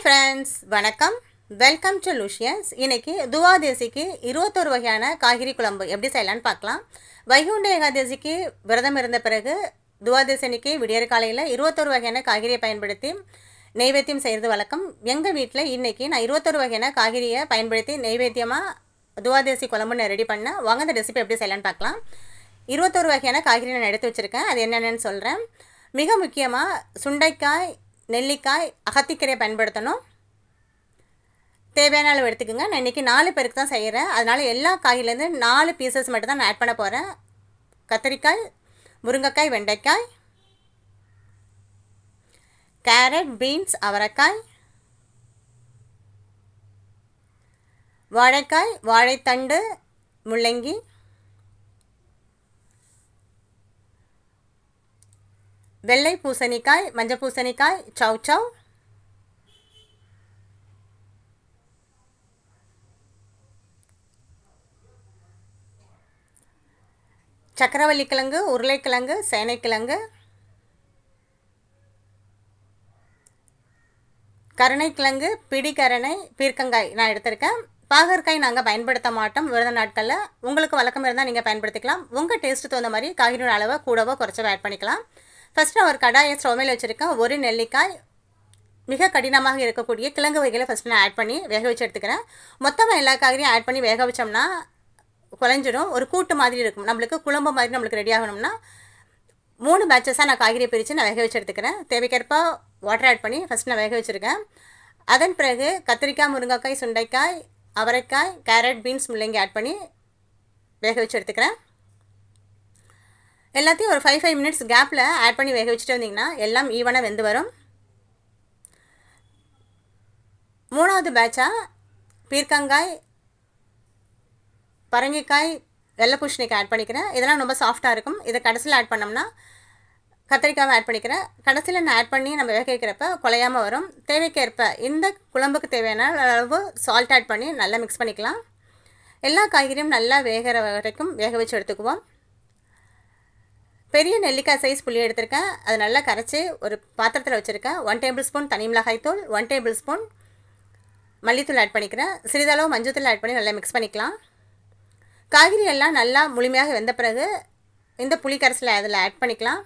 Hi friends வணக்கம். Welcome to Lucians இன்றைக்கி துவாதேசிக்கு இருபத்தொரு வகையான காய்கறி குழம்பு எப்படி செய்யலான்னு பார்க்கலாம். வைகுண்ட ஏகாதேசிக்கு விரதம் இருந்த பிறகு துவாதேசி அன்னைக்கு விடியற் காலையில் இருபத்தொரு வகையான காய்கறியை பயன்படுத்தி நெய்வேத்தியம் செய்கிறது வழக்கம். எங்கள் வீட்டில் இன்றைக்கி நான் இருபத்தொரு வகையான காய்கறியை பயன்படுத்தி நெய்வேத்தியமாக துவாதேசி குழம்பு நான் ரெடி பண்ணேன் வாங்க அந்த ரெசிபி எப்படி செய்யலான்னு பார்க்கலாம். இருபத்தொரு வகையான காய்கறி நான் எடுத்து வச்சுருக்கேன். அது என்னென்னு சொல்கிறேன் மிக முக்கியமாக சுண்டைக்காய் நெல்லிக்காய் அகத்திக்கீரையை பயன்படுத்தணும். தேவையான அளவு எடுத்துக்கோங்க. நான் இன்றைக்கி நாலு பேருக்கு தான் செய்கிறேன் அதனால் எல்லா காயிலேருந்து நாலு பீசஸ் மட்டும் தான் நான் ஆட் பண்ண போகிறேன் கத்திரிக்காய் முருங்கைக்காய் வெண்டைக்காய் கேரட் பீன்ஸ் அவரைக்காய் வாழைக்காய் வாழைத்தண்டு முள்ளங்கி வெள்ளை பூசணிக்காய் மஞ்சள் பூசணிக்காய் சவ் சவ் சக்கரவள்ளி கிழங்கு உருளைக்கிழங்கு சேனைக்கிழங்கு. கருணைக்கிழங்கு பிடிக்கரணை பீர்க்கங்காய் நான் எடுத்திருக்கேன். பாகற்காய் நாங்கள் பயன்படுத்த மாட்டோம். விரத நாட்களில் உங்களுக்கு வழக்கம் இருந்தால் நீங்கள் பயன்படுத்திக்கலாம். உங்கள் டேஸ்ட்டு தகுந்த மாதிரி காய்கறியோட அளவை கூடவோ குறைச்சவோ ஆட் பண்ணிக்கலாம். ஃபஸ்ட்டு நான் ஒரு கடாயை ஸ்டோமையில் வச்சுருக்கேன். ஒரு நெல்லிக்காய் மிக கடினமாக இருக்கக்கூடிய கிழங்கு வகைகளை ஃபஸ்ட்டு நான் ஆட் பண்ணி வேக வச்சு எடுத்துக்கிறேன். மொத்தமாக எல்லா காய்கறியும் ஆட் பண்ணி வேக வச்சோம்னா குழஞ்சிடும் ஒரு கூட்டு மாதிரி இருக்கும். நம்மளுக்கு குழம்பு மாதிரி நம்மளுக்கு ரெடி ஆகணும்னா மூணு பேட்சஸாக நான் காய்கறியை பிரித்து நான் வேக வச்சு எடுத்துக்கிறேன். தேவைக்கேற்ப வாட்டர் ஆட் பண்ணி ஃபஸ்ட் நான் வேக வச்சுருக்கேன். அதன் பிறகு கத்திரிக்காய் முருங்கைக்காய் சுண்டைக்காய் அவரைக்காய் கேரட் பீன்ஸ் முள்ளங்கி ஆட் பண்ணி வேக வச்சு எடுத்துக்கிறேன். எல்லாத்தையும் ஒரு ஃபைவ் ஃபைவ் மினிட்ஸ் கேப்பில் ஆட் பண்ணி வேக வச்சுட்டு வந்தீங்கன்னா எல்லாம் ஈவனாக வெந்து வரும். மூணாவது பேட்சாக பீர்க்கங்காய் பரங்கிக்காய் வெள்ளை பூஷணிக்காய் ஆட் பண்ணிக்கிறேன். இதெல்லாம் ரொம்ப சாஃப்டாக இருக்கும். இதை கடைசியில் ஆட் பண்ணோம்னா கத்திரிக்காவை ஆட் பண்ணிக்கிறேன். கடைசியில் நான் ஆட் பண்ணி நம்ம வேக வைக்கிறப்ப குலையாமல் வரும். தேவைக்கேற்ப இந்த குழம்புக்கு தேவையான அளவு சால்ட் ஆட் பண்ணி நல்லா மிக்ஸ் பண்ணிக்கலாம். எல்லா காய்கறியும் நல்லா வேகிற வரைக்கும் வேக வச்சு எடுத்துக்குவோம். பெரிய நெல்லிக்காய் சைஸ் புளி எடுத்திருக்கேன். அது நல்லா கரைச்சி ஒரு பாத்திரத்தில் வச்சுருக்கேன். ஒன் டேபிள் ஸ்பூன் தனி மிளகாய் தூள் ஒன் டேபிள் ஸ்பூன் மல்லித்தூள் ஆட் பண்ணிக்கிறேன். சிறிதளவு மஞ்சத்தூள் ஆட் பண்ணி நல்லா மிக்ஸ் பண்ணிக்கலாம். காய்கறி எல்லாம் நல்லா முழுமையாக வெந்த பிறகு இந்த புளி கரைசலை அதில் ஆட் பண்ணிக்கலாம்.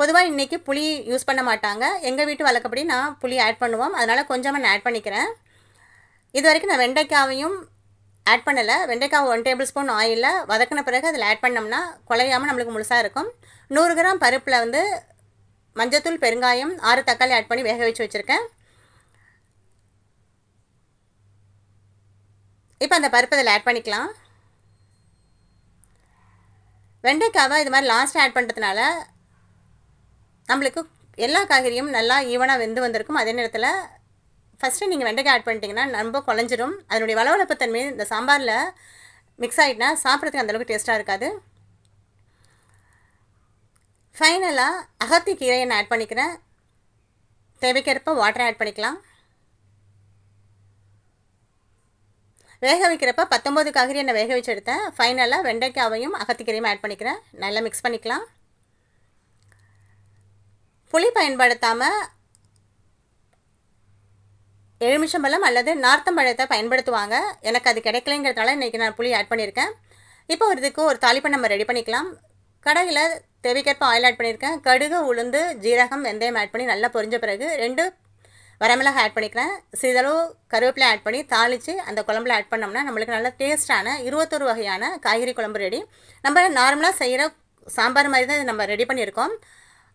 பொதுவாக இன்றைக்கி புளி யூஸ் பண்ண மாட்டாங்க. எங்கள் வீட்டு வழக்கப்படி நான் புளி ஆட் பண்ணுவோம். அதனால் கொஞ்சமாக நான் ஆட் பண்ணிக்கிறேன். இது வரைக்கும் நான் வெண்டைக்காவையும் ஆட் பண்ணலை. வெண்டைக்காய் ஒன் டேபிள் ஸ்பூன் ஆயிலில் வதக்கின பிறகு அதில் ஆட் பண்ணோம்னா குலையாமல் நம்மளுக்கு முழுசாக இருக்கும். நூறு கிராம் பருப்பில் வந்து மஞ்சத்தூள் பெருங்காயம் ஆறு தக்காளி ஆட் பண்ணி வேக வச்சு வச்சுருக்கேன். இப்போ அந்த பருப்பு அதில் ஆட் பண்ணிக்கலாம். வெண்டைக்காவை இது மாதிரி லாஸ்ட்டாக ஆட் பண்ணுறதுனால நம்மளுக்கு எல்லா காய்கறியும் நல்லா ஈவனாக வெந்து வந்திருக்கும். அதே நேரத்தில் ஃபஸ்ட்டு நீங்கள் வெண்டைக்காய் ஆட் பண்ணிட்டீங்கன்னா ரொம்ப குழஞ்சிரும். அதனுடைய வளவளப்பு தன்மை இந்த சாம்பாரில் மிக்ஸ் ஆகிட்டுனா சாப்பிட்றதுக்கு அந்தளவுக்கு டேஸ்ட்டாக இருக்காது. ஃபைனலாக அகத்தி கீரையை நான் ஆட் பண்ணிக்கிறேன். தேவைக்கேற்ப வாட்டரை ஆட் பண்ணிக்கலாம். வேக வைக்கிறப்ப பத்தொம்போது காய்கறி நான் வேக வச்சு எடுத்தேன். ஃபைனலாக வெண்டைக்காவையும் அகத்திக்கீரையும் ஆட் பண்ணிக்கிறேன். நல்லா மிக்ஸ் பண்ணிக்கலாம். புளி பயன்படுத்தாமல் எலுமிச்சம்பழம் அல்லது நார்த்தம்பழத்தை பயன்படுத்துவாங்க. எனக்கு அது கிடைக்கலைங்கிறதுனால இன்றைக்கி நான் புளி ஆட் பண்ணியிருக்கேன். இப்போ ஒரு இதுக்கு ஒரு தாளிப்பை நம்ம ரெடி பண்ணிக்கலாம். கடையில் தேவைக்கேற்ப ஆயில் ஆட் பண்ணியிருக்கேன். கடுகு உளுந்து ஜீரகம் வெந்தயம் ஆட் பண்ணி நல்லா பொரிஞ்ச பிறகு ரெண்டு வரமிளகாய் ஆட் பண்ணிக்கிறேன். சிறிதளவு கருவேப்பிலை ஆட் பண்ணி தாளித்து அந்த குழம்புல ஆட் பண்ணோம்னா நம்மளுக்கு நல்ல டேஸ்ட்டான இருபத்தொரு வகையான காய்கறி குழம்பு ரெடி நம்ம நார்மலாக செய்கிற சாம்பார் மாதிரி தான் நம்ம ரெடி பண்ணியிருக்கோம்.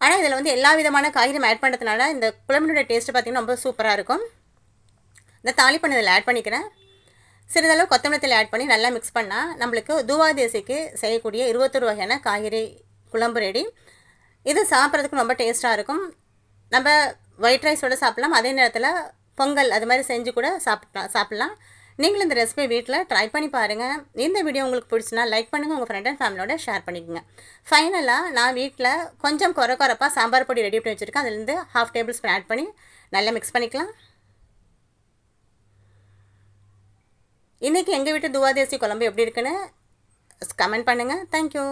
ஆனால் இதில் வந்து எல்லா விதமான காய்கறியும் ஆட் பண்ணுறதுனால இந்த குழம்பினுடைய டேஸ்ட்டு பார்த்திங்கன்னா ரொம்ப சூப்பராக இருக்கும். இந்த தாலி இதில் ஆட் பண்ணிக்கிறேன். சிறிதளவு கொத்தமல்லி ஆட் பண்ணி நல்லா மிக்ஸ் பண்ணால் நம்மளுக்கு துவாதேசிக்கு செய்யக்கூடிய இருபத்தொரு வகையான காய்கறி குழம்பு ரெடி இது சாப்பிட்றதுக்கு ரொம்ப டேஸ்ட்டாக இருக்கும். நம்ம ஒயிட் ரைஸோடு சாப்பிட்லாம். அதே நேரத்தில் பொங்கல் அது மாதிரி செஞ்சு கூட சாப்பிட்லாம் சாப்பிட்லாம். நீங்களும் இந்த ரெசிபி வீட்டில் ட்ரை பண்ணி பாருங்கள் இந்த வீடியோ உங்களுக்கு பிடிச்சினா லைக் பண்ணுங்கள் உங்கள் ஃப்ரெண்ட் அண்ட் ஃபேமிலியோட ஷேர் பண்ணிக்கோங்க. ஃபைனலாக நான் வீட்டில் கொஞ்சம் குறை குறைப்பாக சாம்பார் பொடி ரெடி பண்ணி வச்சுருக்கேன். அதுலேருந்து ஹாஃப் டேபிள் ஸ்பூன் ஆட் பண்ணி நல்லா மிக்ஸ் பண்ணிக்கலாம். இன்றைக்கி எங்கள் வீட்டு துவாதேசி குழம்பு எப்படி இருக்குன்னு கமெண்ட் பண்ணுங்கள் தேங்க்யூ